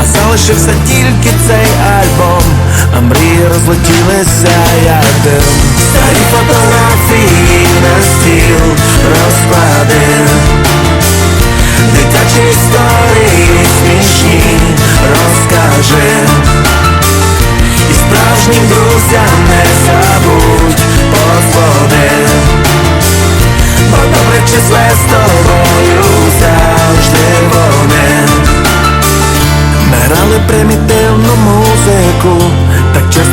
А залишився тільки цей альбом. А мрії розлетілися як дим. Старі фотографії на стіл розпади, Дитячі історії смішні розкажи. І справжнім друзям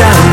down.